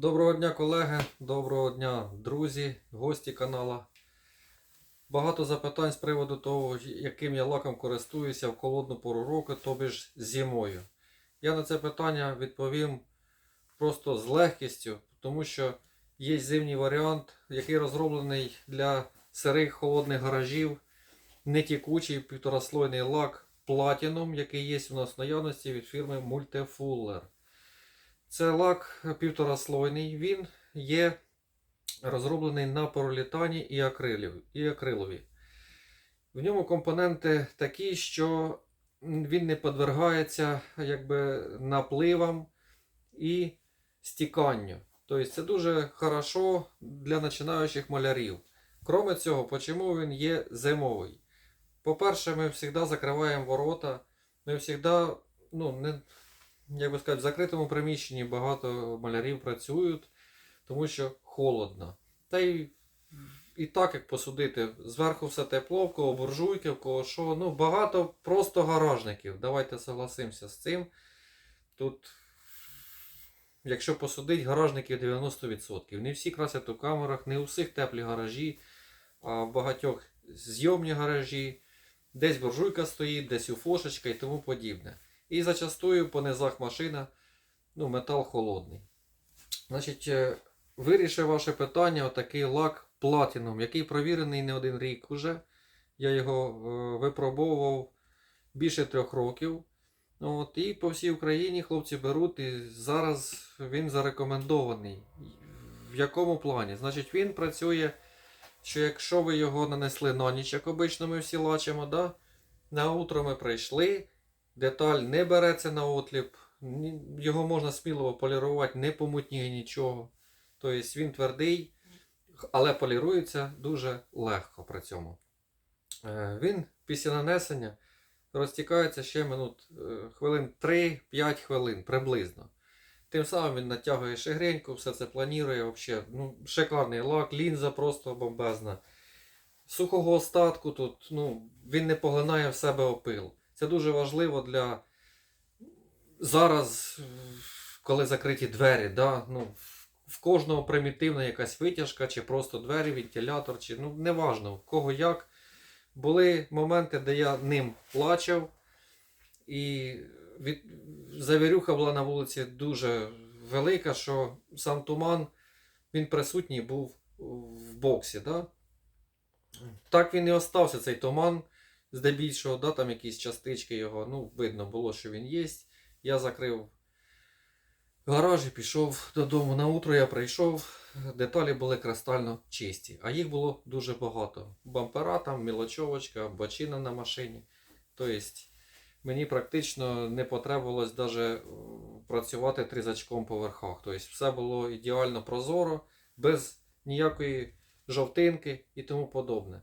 Доброго дня, колеги, доброго дня, друзі, гості канала. Багато запитань з приводу того, яким я лаком користуюся в холодну пору року, тобі ж зимою. Я на це питання відповім просто з легкістю, тому що є зимній варіант, який розроблений для сирих холодних гаражів, нетікучий півтораслойний лак Platinum, який є у нас в наявності від фірми Multifuller. Це лак півтораслойний. Він є розроблений на поролітані і, акрилів, і акрилові. В ньому компоненти такі, що він не подвергається якби, напливам і стіканню. Тобто це дуже хорошо для починаючих малярів. Кроме цього, чому він є зимовий? По-перше, ми завжди закриваємо ворота. Ми завжди, ну, не, як би сказати, в закритому приміщенні багато малярів працюють, тому що холодно. Та й і так, як посудити, зверху все тепло, в кого буржуйки, в кого що. Ну, багато просто гаражників. Давайте согласимося з цим. Тут, якщо посудить, гаражників 90%. Не всі красять у камерах, не у всіх теплі гаражі, а в багатьох зйомні гаражі. Десь буржуйка стоїть, десь уфошечка і тому подібне. І зачастую по низах машина, ну, метал холодний. Значить, е, вирішив ваше питання отакий лак Platinum, який провірений не один рік уже. Я його е, випробовував більше трьох років. От, і по всій Україні хлопці беруть, і зараз він зарекомендований. В якому плані? Значить, він працює, що якщо ви його нанесли на ніч, як обично ми всі лачимо, да? на утро ми прийшли, деталь не береться на отліп, його можна сміливо полірувати, не помутніє нічого. Тобто він твердий, але полірується дуже легко при цьому. Е, Він після нанесення розтікається ще минут е, хвилин 3-5 хвилин приблизно. Тим самим він натягує шагреньку, все це планує. Вообще, ну, шикарний лак, лінза просто бомбезна. Сухого остатку тут, ну, він не поглинає в себе опил. Це дуже важливо для зараз, коли закриті двері. Да? Ну, в кожного примітивна якась витяжка, чи просто двері, вентилятор, чи ну неважно, в кого як. Були моменти, де я ним плачав, і від... завірюха була на вулиці дуже велика, що сам туман він присутній був в боксі. Да? Так він і остався цей туман, здебільшого, да, там якісь частички його, ну, видно було, що він є. Я закрив гараж і пішов додому. На утро я прийшов, деталі були кристально чисті, а їх було дуже багато. Бампера, там, мілочовочка, бочина на машині. Тобто мені практично не потребувалось навіть працювати трізачком по верхах. Тобто все було ідеально прозоро, без ніякої жовтинки і тому подобне.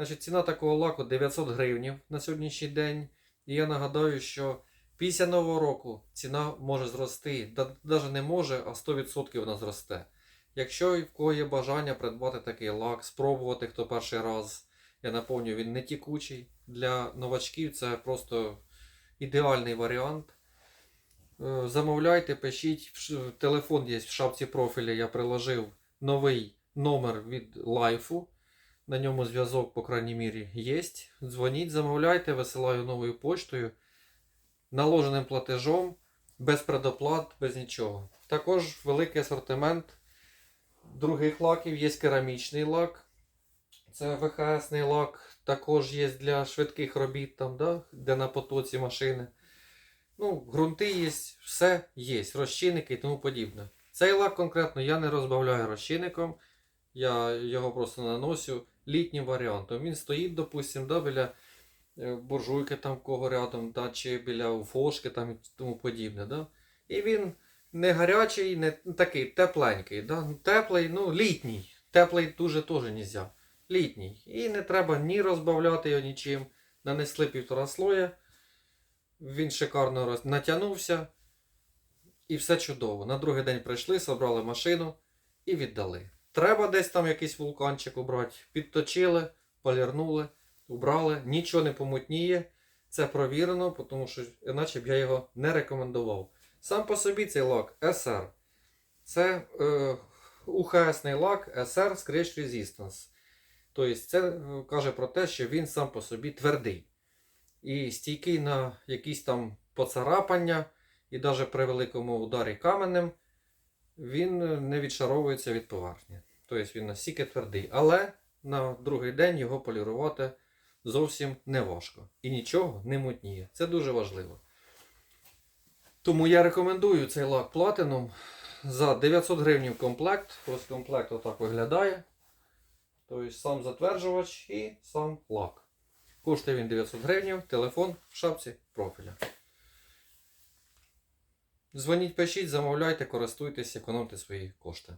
Значить, ціна такого лаку 900 гривнів на сьогоднішній день. І я нагадаю, що Після нового року ціна може зрости, навіть не може, а 100% вона зросте. Якщо в кого є бажання придбати такий лак, спробувати хто перший раз, я наповню, він не тікучий. Для новачків це просто ідеальний варіант. Е, Замовляйте, пишіть, телефон є в шапці профіля, я приложив новий номер від лайфу. На ньому зв'язок, по крайній мірі, є. Дзвоніть, замовляйте, висилаю новою поштою наложеним платежом, без предоплат, без нічого. Також великий асортимент других лаків. Є керамічний лак, це ВХСний лак, також є для швидких робіт, там, да, де на потоці машини. Ну, ґрунти є, все є, розчинники і тому подібне. Цей лак конкретно я не розбавляю розчинником, я його просто наносю літнім варіантом. Він стоїть, допустимо, да, біля е, буржуйки там кого рядом, да, чи біля уфошки там і тому подібне. Да? І він не гарячий, не такий тепленький. Да? Ну, Теплий, ну літній. Теплий дуже теж не можна. Літній. І не треба ні розбавляти його нічим. Нанесли півтора слоя. Він шикарно роз... натягнувся. І все чудово. На другий день прийшли, собрали машину і віддали. Треба десь там якийсь вулканчик убрати. Підточили, полірнули убрали, нічого не помутніє. Це провірено, тому що іначе б я його не рекомендував. Сам по собі цей лак SR. Це е, УХСний лак SR Scratch Resistance. Тобто це е, каже про те, що він сам по собі твердий. І стійкий на якісь там поцарапання, і навіть при великому ударі каменем він е, не відшаровується від поверхні. Тобто він настільки твердий. Але на другий день його полірувати зовсім не важко. І нічого не мутніє. Це дуже важливо. Тому я рекомендую цей лак Platinum за 900 гривень комплект. Ось комплект отак виглядає. Тобто сам затверджувач і сам лак. Коштує він 900 гривень, телефон в шапці профіля. Дзвоніть, пишіть, замовляйте, користуйтесь, економте свої кошти.